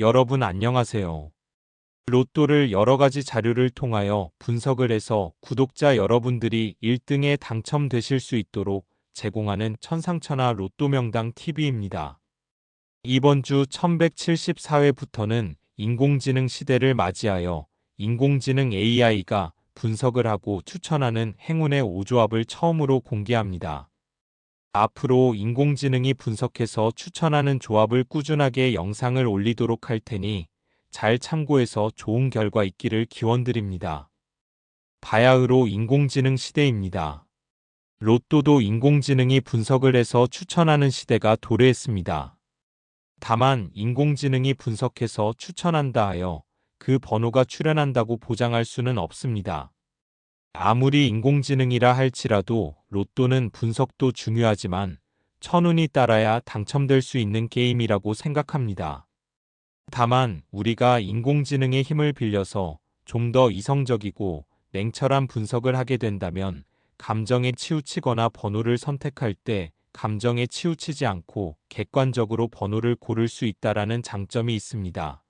여러분 안녕하세요. 로또를 여러 가지 자료를 통하여 분석을 해서 구독자 여러분들이 1등에 당첨되실 수 있도록 제공하는 천상천하 로또 명당 TV입니다. 이번 주 1174회부터는 인공지능 시대를 맞이하여 인공지능 AI가 분석을 하고 추천하는 행운의 5조합을 처음으로 공개합니다. 앞으로 인공지능이 분석해서 추천하는 조합을 꾸준하게 영상을 올리도록 할 테니 잘 참고해서 좋은 결과 있기를 기원드립니다. 바야흐로 인공지능 시대입니다. 로또도 인공지능이 분석을 해서 추천하는 시대가 도래했습니다. 다만 인공지능이 분석해서 추천한다 하여 그 번호가 출현한다고 보장할 수는 없습니다. 아무리 인공지능이라 할지라도 로또는 분석도 중요하지만 천운이 따라야 당첨될 수 있는 게임이라고 생각합니다. 다만 우리가 인공지능의 힘을 빌려서 좀 더 이성적이고 냉철한 분석을 하게 된다면 감정에 치우치거나 번호를 선택할 때 감정에 치우치지 않고 객관적으로 번호를 고를 수 있다라는 장점이 있습니다.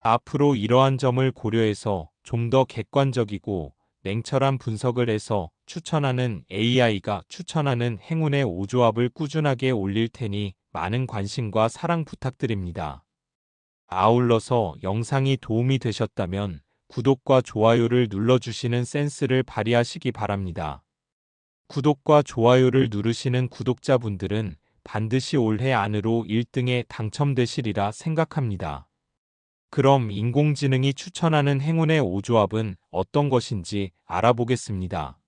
앞으로 이러한 점을 고려해서 좀 더 객관적이고 냉철한 분석을 해서 추천하는 AI가 추천하는 행운의 5조합을 꾸준하게 올릴 테니 많은 관심과 사랑 부탁드립니다. 아울러서 영상이 도움이 되셨다면 구독과 좋아요를 눌러주시는 센스를 발휘하시기 바랍니다. 구독과 좋아요를 누르시는 구독자분들은 반드시 올해 안으로 1등에 당첨되시리라 생각합니다. 그럼 인공지능이 추천하는 행운의 5조합은 어떤 것인지 알아보겠습니다.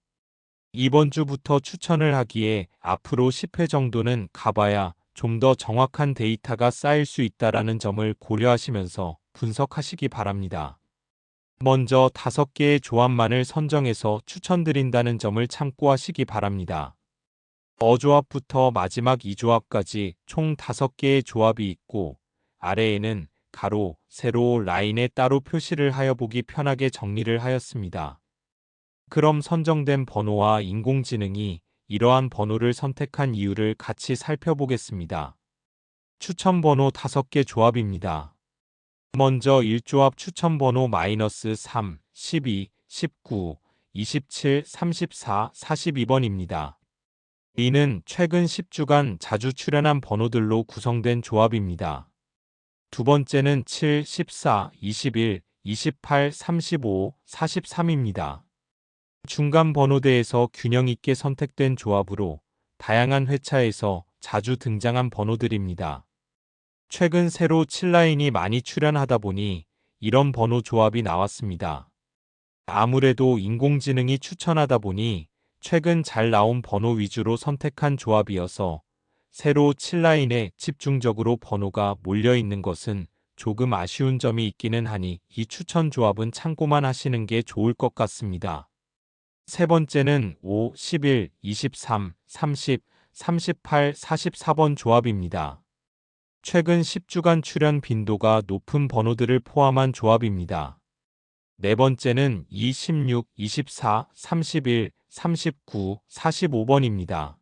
이번 주부터 추천을 하기에 앞으로 10회 정도는 가봐야 좀 더 정확한 데이터가 쌓일 수 있다라는 점을 고려하시면서 분석하시기 바랍니다. 먼저 5개의 조합만을 선정해서 추천드린다는 점을 참고하시기 바랍니다. 어조합부터 마지막 2조합까지 총 5개의 조합이 있고 아래에는 가로, 세로, 라인에 따로 표시를 하여 보기 편하게 정리를 하였습니다. 그럼 선정된 번호와 인공지능이 이러한 번호를 선택한 이유를 같이 살펴보겠습니다. 추천 번호 5개 조합입니다. 먼저 1조합 추천 번호 마이너스 3, 12, 19, 27, 34, 42번입니다. 이는 최근 10주간 자주 출연한 번호들로 구성된 조합입니다. 두 번째는 7, 14, 21, 28, 35, 43입니다. 중간 번호대에서 균형 있게 선택된 조합으로 다양한 회차에서 자주 등장한 번호들입니다. 최근 새로 7라인이 많이 출연하다 보니 이런 번호 조합이 나왔습니다. 아무래도 인공지능이 추천하다 보니 최근 잘 나온 번호 위주로 선택한 조합이어서 새로 7라인에 집중적으로 번호가 몰려 있는 것은 조금 아쉬운 점이 있기는 하니 이 추천 조합은 참고만 하시는 게 좋을 것 같습니다. 세 번째는 5, 11, 23, 30, 38, 44번 조합입니다. 최근 10주간 출연 빈도가 높은 번호들을 포함한 조합입니다. 네 번째는 2, 16, 24, 31, 39, 45번입니다.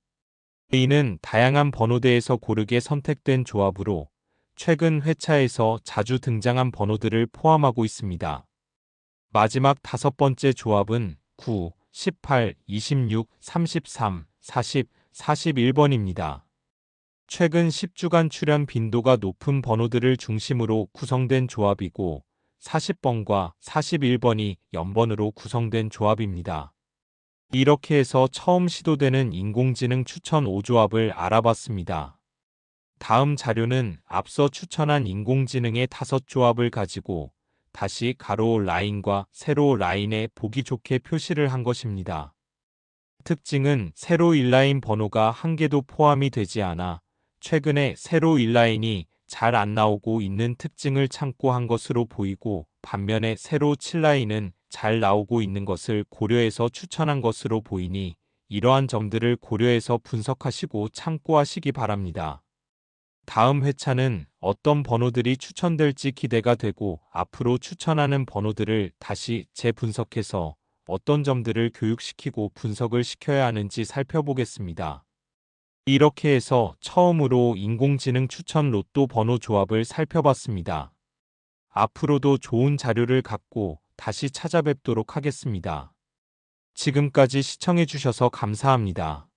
A는 다양한 번호대에서 고르게 선택된 조합으로 최근 회차에서 자주 등장한 번호들을 포함하고 있습니다. 마지막 다섯 번째 조합은 9, 18, 26, 33, 40, 41번입니다. 최근 10주간 출연 빈도가 높은 번호들을 중심으로 구성된 조합이고 40번과 41번이 연번으로 구성된 조합입니다. 이렇게 해서 처음 시도되는 인공지능 추천 5조합을 알아봤습니다. 다음 자료는 앞서 추천한 인공지능의 5조합을 가지고 다시 가로 라인과 세로 라인에 보기 좋게 표시를 한 것입니다. 특징은 세로 1라인 번호가 한 개도 포함이 되지 않아 최근에 세로 1라인이 잘 안 나오고 있는 특징을 참고한 것으로 보이고 반면에 세로 7라인은 잘 나오고 있는 것을 고려해서 추천한 것으로 보이니 이러한 점들을 고려해서 분석하시고 참고하시기 바랍니다. 다음 회차는 어떤 번호들이 추천될지 기대가 되고 앞으로 추천하는 번호들을 다시 재분석해서 어떤 점들을 교육시키고 분석을 시켜야 하는지 살펴보겠습니다. 이렇게 해서 처음으로 인공지능 추천 로또 번호 조합을 살펴봤습니다. 앞으로도 좋은 자료를 갖고 다시 찾아뵙도록 하겠습니다. 지금까지 시청해주셔서 감사합니다.